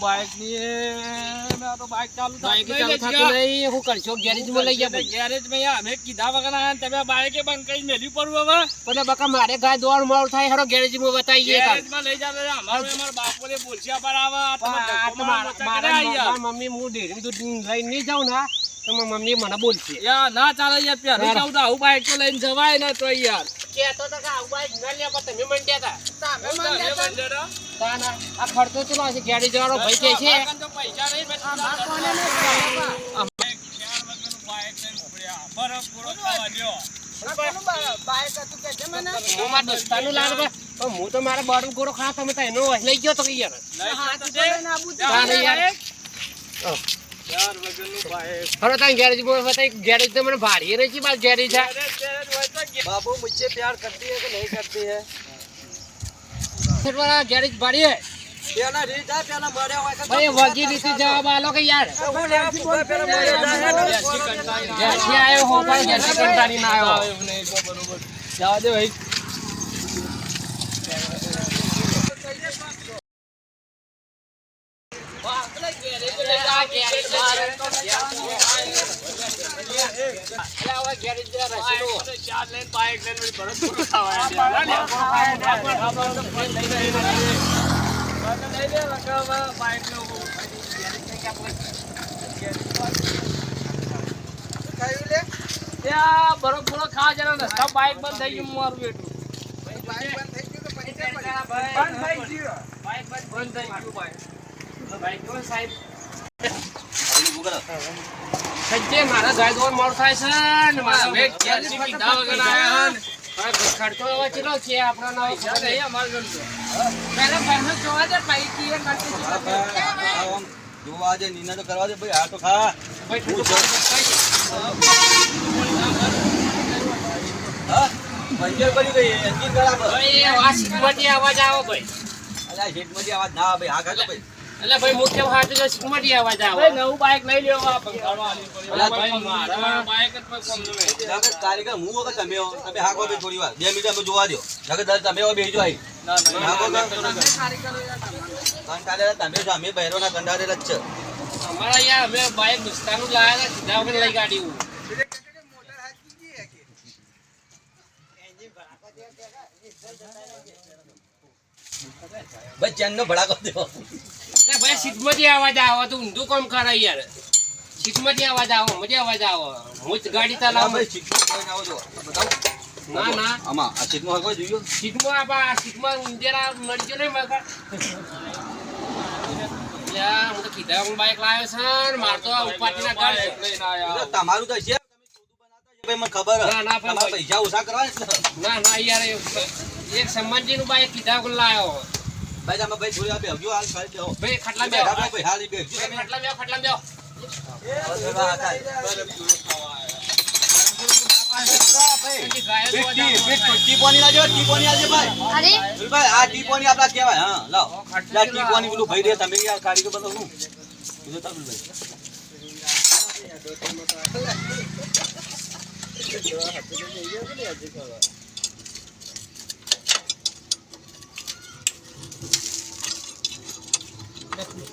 બાઈકની મેં તો બાઈક ચાલુ બાઈક ચાલુ થતું નહીં હું કરશો ગેરેજમાં લઈ ગયા ગેરેજમાં અમે કીધા વગર આયા તમે બાઈકે બંધ કરી મેલ્યું પડવું હવે પણ બકા મારે ગાય દોડ મોડ થાય હારો. ગેરેજમાં લઈ જાવ અમારું અમારા બોલશિયા પર આવે મારો યાર. મારા મમ્મી હું ડેરી દૂધ લઈને નહીં જાઉં ના તો મમ્મી મને બોલશે યાર ના ચાલે યાર પહેલું યાર. જાઉં તો આવું બાઈક તો લઈને જવાય ને તો યાર કહેતો તો કે આવું બાઈક ન લે પણ તમે મંડ્યા હતા તમે મંડ્યા હતા? તાન આ આ ખર્ચો ચલો હશે ગેરેજ વાળો ભાઈ કહે છે. પૈસા નહીં બચતા. અમે શહેર વગરનું બાઈક લઈને ઉપડ્યા. બરફ પૂરો ખાવા દ્યો. હું તો મારા બાર ગોળો ખા તમે તો એનો લઈ ગયો તો કે યાર? હવે તમે ગેરેજ બતાવી ગેરેજ તો મને ભાડી રહી છે બાર ગેરેજ બાબુ મુજે પ્યાર કરતી હે કે નહીં કરતી હે? છોટવાના ગેરેજ ભાડી હે પેલા રીતા પેલા મરે હોય કે ભાઈ વગી રીતે જવાબ આલો કે યાર? હું લેસી બોલ પેલા મરે જાય જેસી આયો હો પણ જેસી કંટાળી ના આયો જવા દે ભાઈ. પૂરો ખાવા લે, લગાવવા, બાઈક બરફ પૂરો ખાવા જરા રસ્તા બાઈક બંધ થઈ ગયું મારું બેટું. બંધ થઈ ગયું બાઈક સજ્જે મારા ગાય દોર મોડ થાય છે ને મારા હવે ઘેરથી કીધા વગર આયા ને. ખર્ચો હવે ચેટલો છે આપણો નવો પૈસા નહીં અમારે ગમતો. પહેલા પહેલા જોવા દે પૈકી એ કરતી જોવા દે નીના તો કરવા દે ભાઈ આ તો ખા. ભાઈ ઠંડુ પાણી હા પંચર પડી ગઈ એન્જિન ખરાબ. ભાઈ એ વાસી કુમાટી અવાજ આવો ભાઈ. અલ્યા શેઠમાંથી આવાજ ના ભાઈ હા ખાતો ભાઈ? એટલે ભાઈ મુખ્ય હાથે જો કુમાટી આવા જાવ ભાઈ નવું બાઈક લઈ લ્યો આ આલી પડી. ભાઈ મારા બાઈક જ કોઈ કોમ નહીં. નગર કારીગર હું વખત તમે. તમે હાકો બે થોડી વાર. બે મિનિટ અમે જોવા દો નગર દર તમે હો જો આઈ ના, ના, હાકો ના, કર, ના, કરો તમે જો અમે બહેરોના કંટાળેલા જ છે. અમારા અહીંયા અમે બાઈક દોસ્તાનું લાયા સીધા વગર લઈ ગાડી હું ભાઈ ચેનનો ભડાકો દેવો એટલે ભાઈ સીટમાંથી અવાજ આવો તો ઊંધું કામ કરે યાર. સીટમાંથી અવાજ આવો મજા અવાજ આવો. હું જ ગાડી ચલાવ. ના ના આમાં આ સીટમાં કોઈ જોયો સીટમાં આ બા- આ સીટમાં ઊંધેરા નડજો ને લ્યા, હું તો કીધા હું બાઈક લાવ્યો છે ને માર તો ઉપાટીના ગાડી લઈને આયા. તમારું તો છે. ભાઈ મને ખબર. ના, ના. પૈસા ઓછા કરવા ના ના યાર એક સંબંધીનું બાઈક કીધા લાવ્યો. ભાઈ તમે ભાઈ થોડી વાર બેસજો હાલ ખાલી બેહો ભાઈ ખટલા બે. બેઠા ભાઈ હાલ બેસજો તમે ખટલા બે ખટલા બે. ટી પોની લાજો ટી પોની આલજે ભાઈ અરે ભાઈ આ ટી પોની આપડા કહેવાય હા લાવ લા ટી પોની પેલું ભાઈ રે તમે યાર કારીગર બધો હું બીજો તાર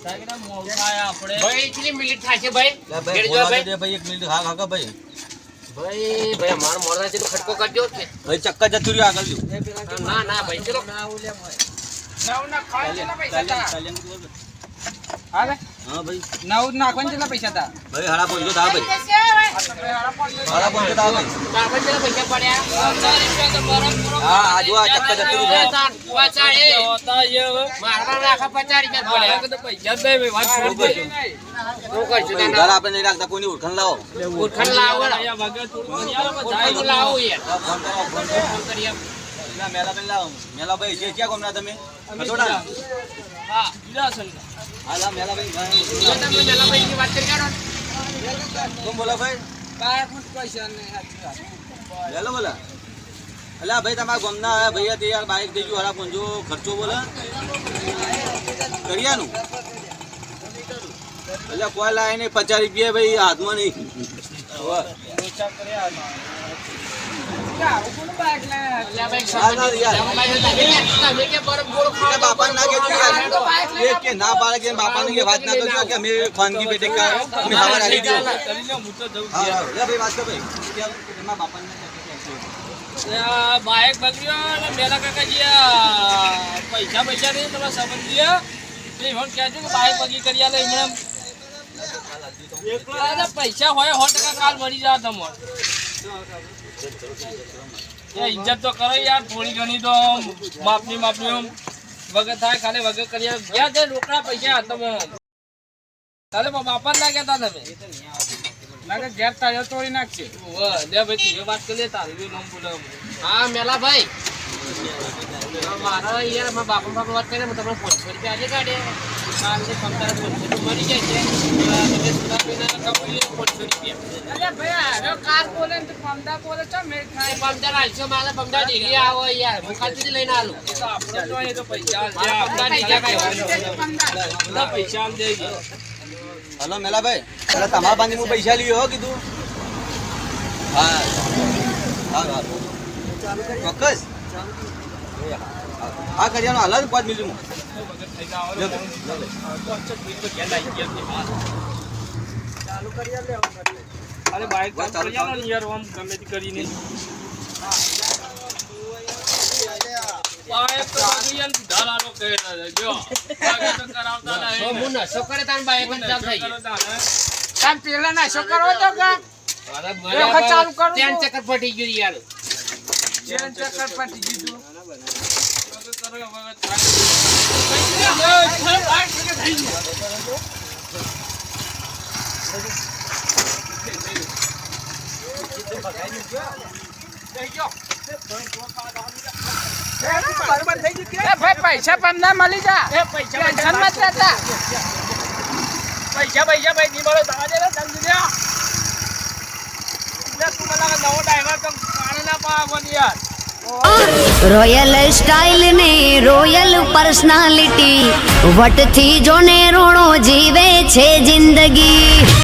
ભાઈ મોડું. ભાઈ કેટલી મિનિટ ભાઈ? ભાઈ ભાઈ. ભાઈ એક મિનિટ હા ભાઈ. ભાઈ ભાઈ છે ખટકો કરજો કે ભાઈ ચક્કર જતું રહ્યું આગળ જો ના ના ભાઈ ચલો. હા ભાઈ. નવ નાખવાના કેટલા પૈસા હતા ભાઈ હાડા થા ભાઈ. હાડા પહોંચો થા ભાઈ. પૈસા પડ્યા હા આજુ આ ચક્કર જતું રહ્યું પચાસ એ હોતા એ. હવે. મારા રાખા પચાસ રૂપિયા પડ્યા પૈસા જ ભાઈ, વાત છોડ દે. શું કરશું આપણે નહીં રાખતા કોઈની લાવો. ઉઠણ લાવો ઉઠણ લાવો યાર. ના મેલા લાવો. મેલા ભાઈ છે ક્યાં કોમના તમે? ખટોડા હા, બીજા છે ને. હા લા મેલા જો તમે મેલાભાઈની વાત કરી કાઢો કોણ બોલો ભાઈ ભાઈ તમારા ગામના આવ્યા ભૈયા તે યાર બાઈક દેજો હરા પંજો ખર્ચો બોલે કરિયાનું એટલે કોઈ લાય નહીં પચાસ રૂપિયા ભાઈ હાથમાં નહીં ભાઈ, ના, ના, યાર. તમે તમે કે બરફ ગોળો ખાઓ કે બાપાને ના કહેજો યાર. એ કે ના પાડે કે બાપાને કે વાત ના કરજો કે અમે ખાનગી પેટે કા અમે ખાવા રાખી દો કરી લો, હું તો જઉં હા ઘેર. હા લે ભાઈ વાત કર ભાઈ કે એમાં બાપાને ના કહેજો. આ બાઈક બગડ્યો અને મેલા કાકાજી આ પૈસા પૈસા નહીં તમારા સંબંધી તો એમને કહેજો કે બાઈક બગી કરી આલે એમને અરે પૈસા હોય સો ટકા કાલ મળી જાય તમારે એ ઇજ્જત તો કરો યાર થોડી ઘણી તો માપની માપની વગર થાય, ખાલી વગર કરી ગયા છે રોકડા પૈસા તમે તારે બાપા ના લાગ્યા તા તમે. લાગે તારે તોડી નાખશે. ભાઈ તું વાત કરી લે તારું નામ બોલાવ હા મેલા ભાઈ મારા યાર, મારા બાપા બાપા વાત કરીને તમને પાંચસો રૂપિયા આજે કાઢે કાલે પંદર પાંચસો મળી જાય છે તમે સુધારીને કમાઈ લો પાંચસો અરે અરે. હલો, મેલાભાઈ. એટલે તમારા પાસે હું પૈસા લીધો હો, કીધું. હા હા. ચોક્કસ. હા કરિયાનો હાલ જ પાંચ મિનિટમાં. અરે ચાલુ કરી યાર ગમે તે કરીને. પેલા ના ચાલુ કરું. ત્રણ ચક્કર પટી ગયું યાર. ચેન ચક્કર પટી ગયું. પૈસા પણ ના મળી જા પૈસા મત લેતા પૈસા પૈસા ભાઈ નહીં મળે દવા તું મને નવો ડ્રાઈવર તો પાણી ના પાવાની યાર રોયલ સ્ટાઇલ ને રોયલ પર્સનાલિટી. વટથી જોને રોણો જીવે છે જિંદગી.